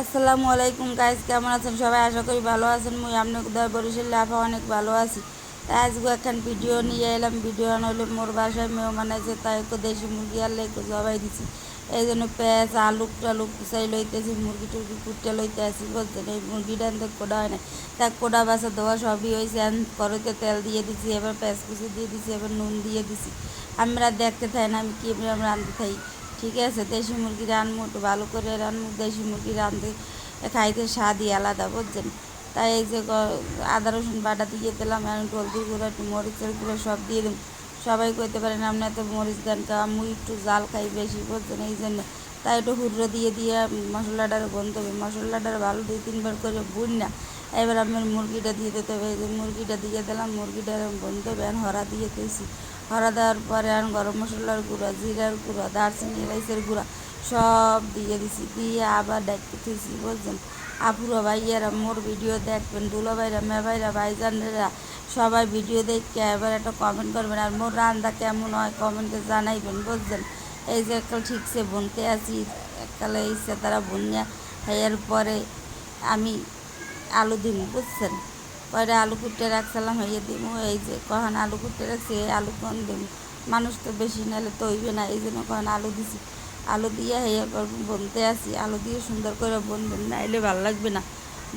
আসসালামু আলাইকুম গাইজ কেমন আছেন সবাই? আশা করি ভালো আছেন। মুই আপনার দয় বরিশাল লাফা অনেক ভালো আছি। তাই আজকে এখন ভিডিও নিয়ে এলাম। ভিডিও আনলে মোর বাসায় মেহমান আছে, তাই একটু দেশি মুরগি আনলে একটু জবাই দিছি। এই জন্য পেঁয়াজ, আলু টালু কুচাই লইতেছি, মুরগি টুরগি কুটে লইতে আসি বলছেন এই মুরগিটা আনতে কোডা হয় না তা কোডা বাসা দেওয়া সবই হয়েছে করতে তেল দিয়ে দিছি, এবার পেঁয়াজ কুচি দিয়ে দিছি, এবার নুন দিয়ে দিছি। আমরা দেখতে থাই না, আমি কি আমরা রাঁধতে থাই? ঠিক আছে, দেশি মুরগি রানবো একটু ভালো করে রানবো, দেশি মুরগি রাঁধতে খাইতে স্বাদই আলাদা, বুঝছেন? তাই এই যে আদা, রসুন বাটা দিয়ে দিলাম, এখন হলদির গুঁড়ো, একটু মরিচের গুঁড়ো সব দিয়ে দিলাম। সবাই কইতে পারেন আপনি এত মরিচ দেন কা আমি একটু জাল খাই বেশি, বুঝছেন? এই জন্য তাই একটু হুড়ো দিয়ে দিয়ে মশলাটার বন্ধ হবে মশলাটার ভালো দুই তিনবার করে বুন না এবার আমার মুরগিটা দিয়ে দিতে হবে মুরগিটা দিয়ে দিলাম, মুরগিটা বন্ধ হবে হরা দিয়ে দিয়েছি। হরা দেওয়ার পরে এখন গরম মশলার গুঁড়া, জিরার গুঁড়া দারচিনি এলাইচের গুঁড়া সব দিয়ে দিছি, দিয়ে আবার ডাকতে থুইছি বুঝছেন আপুরা ভাইয়েরা মোর ভিডিও দেখবেন, দুলো ভাইরা, মে ভাইরা, ভাইজানরা, সবাই ভিডিও দেখে এবার একটা কমেন্ট করবেন, আর মোর রান্না কেমন হয় কমেন্টে জানাইবেন। বুঝছেন এই যে একটা ঠিকসে বুনতে আছি, এককালে ইচ্ছে তারা বুনিয়া এর পরে আমি আলু দিম বুঝছেন? পরে আলু কুটে রাখছিলাম হইয়ে দিব এই যে কখন আলু কুটে রাখছি, এই আলু কখন দিব মানুষ তো বেশি নালে তো হইবে না, এই জন্য কখন আলু দিছি। আলু দিয়ে হইয়া বনতে আসি, আলু দিয়ে সুন্দর করে বনবেন নাইলে ভালো লাগবে না।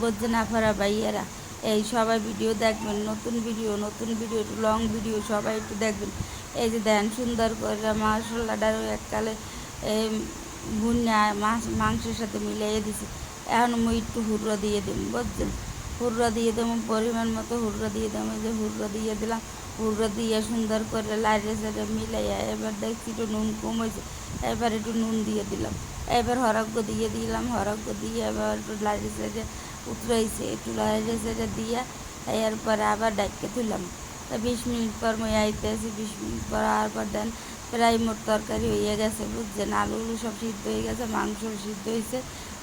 বলছে না ফারা ভাইয়েরা? এই সবাই ভিডিও দেখবেন, নতুন ভিডিও নতুন ভিডিও, একটু লং ভিডিও, সবাই একটু দেখবেন। এই যে দেন, সুন্দর করে মশলাটারও এককালে, এই মাছ, মাংসের সাথে মিলিয়ে দিছি। এখন মুই একটু হুড়ো দিয়ে দিম বুঝছেন? হুড়ো দিয়ে দেবো, পরিমাণ মতো হুড়ো দিয়ে দেবো যে হুড়ো দিয়ে দিলাম। হুড়ো দিয়ে সুন্দর করে লাইটে সাইডে মিলাইয়া এবার দেখছি একটু নুন কম হয়েছে, এবার একটু নুন দিয়ে দিলাম। এবার হরগ্য দিয়ে দিলাম, হরগ্য দিয়ে এবার একটু লাইটে সাইডে উতরাইছে, একটু লাইটে সাইডে দিয়ে এরপরে আবার ডাইকে তুললাম। তা বিশ মিনিট পর মই আইতে আসি বিশ মিনিট পর আর পর দেন, প্রায় মোট তরকারি হয়ে গেছে, বুঝছেন? আলুগুলো সব সিদ্ধ হয়ে গেছে মাংস সিদ্ধ হয়েছে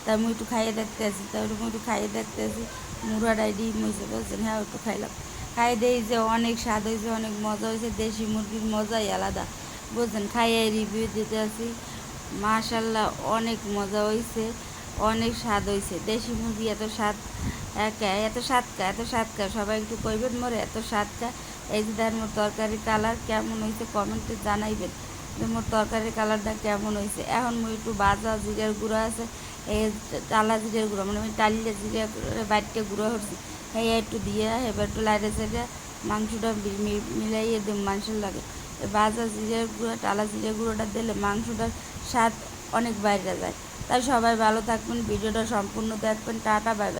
তাই মুই একটু খাইয়ে দেখতে আসি তাই মুই একটু খাইয়ে দেখতে আসি মুড়াটাই ডিম হয়েছে বুঝছেন হ্যাঁ একটু খাইলাম খাই দেই যে অনেক স্বাদ হয়েছে অনেক মজা হয়েছে দেশি মুরগির মজাই আলাদা। বুঝছেন খাইয়ে রিভিউ দিতে আসি মাশাল্লাহ, অনেক মজা হয়েছে অনেক স্বাদ হয়েছে দেশি মুরগি এত স্বাদ একা, এত স্বাদ কা এত স্বাদ কা সবাই একটু কইবেন মরে, এত স্বাদ কা এই যে তার তরকারি কালার কেমন হয়েছে কমেন্টে জানাইবেন। মোর তরকারির কালারটা কেমন হয়েছে এখন মুই একটু বাজা জিরের গুঁড়ো আছে, এই টালা জিরের গুঁড়ো মানে আমি টালিয়ে জিরে বাড়িতে গুঁড়ো হচ্ছি এই একটু দিয়ে এবার একটু লাইটে সাইডে মাংসটা মিলাইয়ে দিম মাংসের লাগে। বাজা জিরের গুঁড়ো, টালা জিরের গুঁড়োটা দিলে মাংসটার স্বাদ অনেক বাইরে যায়। তাই সবাই ভালো থাকবেন, ভিডিওটা সম্পূর্ণ দেখবেন, টাটা বাই বাই